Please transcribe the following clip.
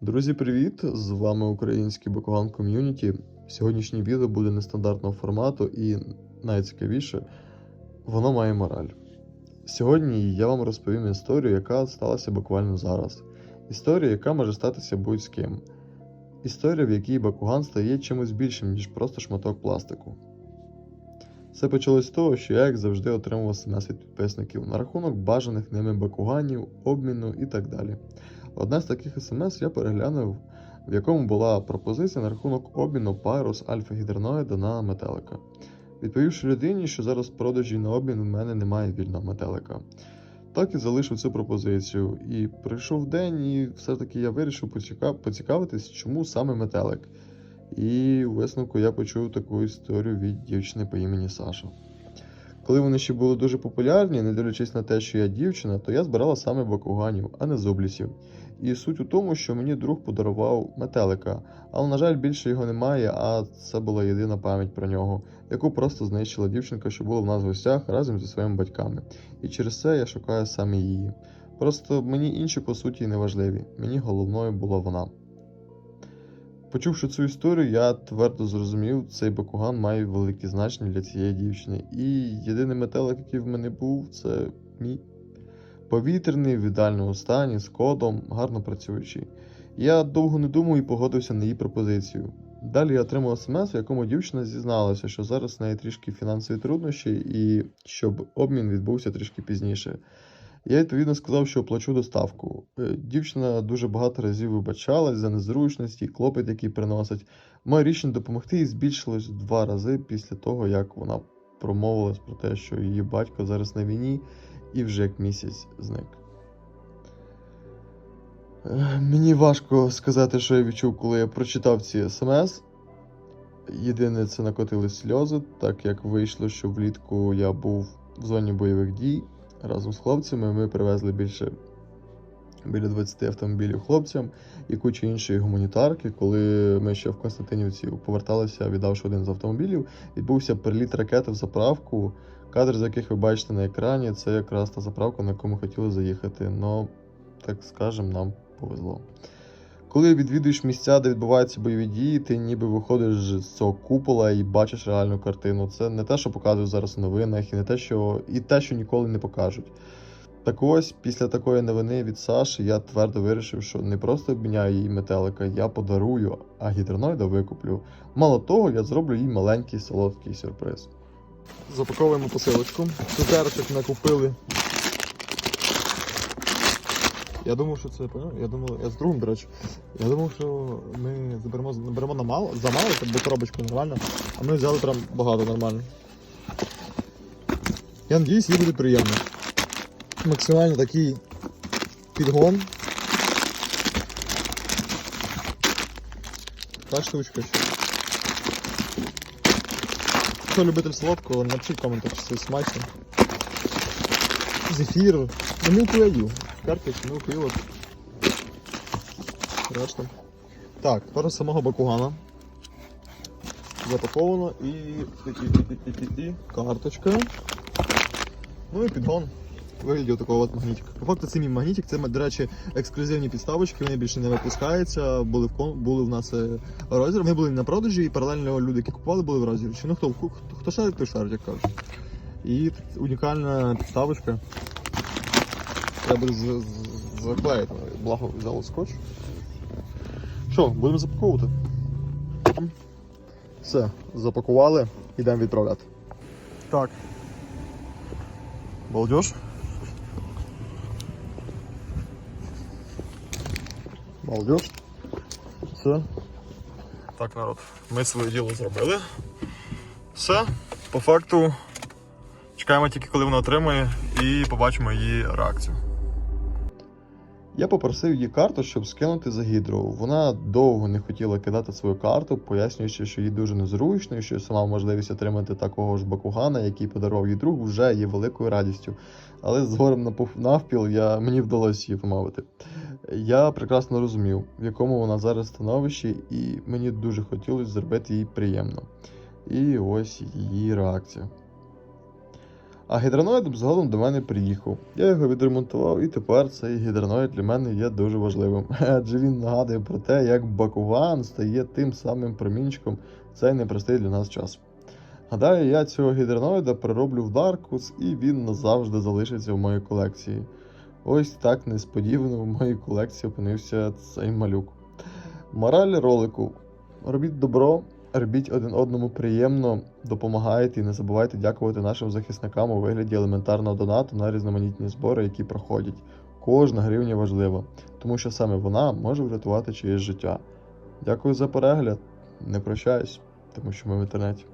Друзі, привіт! З вами український Бакуган ком'юніті. Сьогоднішнє відео буде нестандартного формату і найцікавіше, воно має мораль. Сьогодні я вам розповім історію, яка сталася буквально зараз. Історія, яка може статися будь з ким. Історія, в якій Бакуган стає чимось більшим, ніж просто шматок пластику. Все почалось з того, що я, як завжди, отримував смс від підписників на рахунок бажаних ними бакуганів, обміну і так далі. Одне з таких смс я переглянув, в якому була пропозиція на рахунок обміну Пайрус альфа-гідерноїда на метелика. Відповівши людині, що зараз в продажі на обмін в мене немає вільного метелика. Так і залишив цю пропозицію. І прийшов день, і все-таки я вирішив поцікавитись, чому саме метелик. І у висновку я почув таку історію від дівчини по імені Саша. Коли вони ще були дуже популярні, не дивлячись на те, що я дівчина, то я збирала саме бакуганів, а не зублісів. І суть у тому, що мені друг подарував метелика, але, на жаль, більше його немає, а це була єдина пам'ять про нього, яку просто знищила дівчинка, що була в нас в гостях разом зі своїми батьками. І через це я шукаю саме її. Просто мені інші по суті не важливі, мені головною була вона. Почувши цю історію, я твердо зрозумів, цей бакуган має велике значення для цієї дівчини. І єдиний метелик, який в мене був, це мій повітряний в ідеальному стані, з кодом, гарно працюючий. Я довго не думав і погодився на її пропозицію. Далі я отримав смс, в якому дівчина зізналася, що зараз в неї трішки фінансові труднощі, і щоб обмін відбувся трішки пізніше. Я відповідно сказав, що оплачу доставку. Е, Дівчина дуже багато разів вибачалась за незручності клопіт, який приносить. Моє рішення допомогти їй збільшилось два рази після того, як вона промовилась про те, що її батько зараз на війні і вже як місяць зник. Е, Мені важко сказати, що я відчув, коли я прочитав ці смс. Єдине, це накотили сльози, так як вийшло, що влітку я був в зоні бойових дій разом з хлопцями. Ми привезли більше біля 20 автомобілів хлопцям і кучу іншої гуманітарки. Коли ми ще в Константинівці поверталися, віддавши один з автомобілів, відбувся приліт ракети в заправку. Кадр, з яких ви бачите на екрані, це якраз та заправка, на яку ми хотіли заїхати. Но, так скажем, нам повезло. Коли відвідуєш місця, де відбуваються бойові дії, ти ніби виходиш з цього купола і бачиш реальну картину. Це не те, що показують зараз в новинах, і не те, що і те, що ніколи не покажуть. Так ось, після такої новини від Саші я твердо вирішив, що не просто обміняю їй метелика, я подарую, а гідроноїда викуплю. Мало того, я зроблю їй маленький солодкий сюрприз. Запаковуємо посилочку. Цукерочок ми купили. Я думав, що це? Я думав, я з другом, до речі. Я думав, що ми заберемо, беремо на мало, за мало, бо коробочку нормально, а ми взяли прям багато нормально. Я надіюсь, їй буде приємно. Максимально такий підгон. Та штучка ще. Хто любитель солодкого, напишіть в коментах, чи це смачно. Зефір. Ну, мілку я їв. Карпіч, мілку їв. Решта. Так, тепер самого бакугана. Запаковано і, і, і, і, і, і, і карточка. Ну і підгон. Вигляді такого от магнітик. По факту це мій магнітик, це, до речі, ексклюзивні підставочки, вони більше не випускаються. Були в кон- були в нас е, розір. Вони були на продажі, і паралельно люди, які купували, були в розіграші. Ну хто, хто, хто шарить, той шарить, як кажуть. І унікальна підставочка. Треба з- заклеїти. Благо взяли скотч. Що, будемо запаковувати? Все, запакували, йдемо відправляти. Так. Балдеж? Балдеж. Все. Так, народ, ми своє діло зробили. Все, по факту. Чекаємо тільки, коли вона отримає, і побачимо її реакцію. Я попросив її карту, щоб скинути за гідро. Вона довго не хотіла кидати свою карту, пояснюючи, що їй дуже незручно, і що сама можливість отримати такого ж бакугана, який подарував їй друг, вже є великою радістю. Але з горем на пуф- навпіл я, мені вдалося її помовити. Я прекрасно розумів, в якому вона зараз становищі, і мені дуже хотілося зробити їй приємно. І ось її реакція. А гідроноїд згодом до мене приїхав. Я його відремонтував, і тепер цей гідроноїд для мене є дуже важливим. Адже він нагадує про те, як Бакуган стає тим самим промінчиком в цей непростий для нас час. Гадаю, я цього гідроноїда перероблю в Даркус, і він назавжди залишиться в моїй колекції. Ось так несподівано в моїй колекції опинився цей малюк. Мораль ролику: робіть добро, робіть один одному приємно, допомагайте і не забувайте дякувати нашим захисникам у вигляді елементарного донату на різноманітні збори, які проходять. Кожна гривня важлива, тому що саме вона може врятувати чиєсь життя. Дякую за перегляд. Не прощаюсь, тому що ми в інтернеті.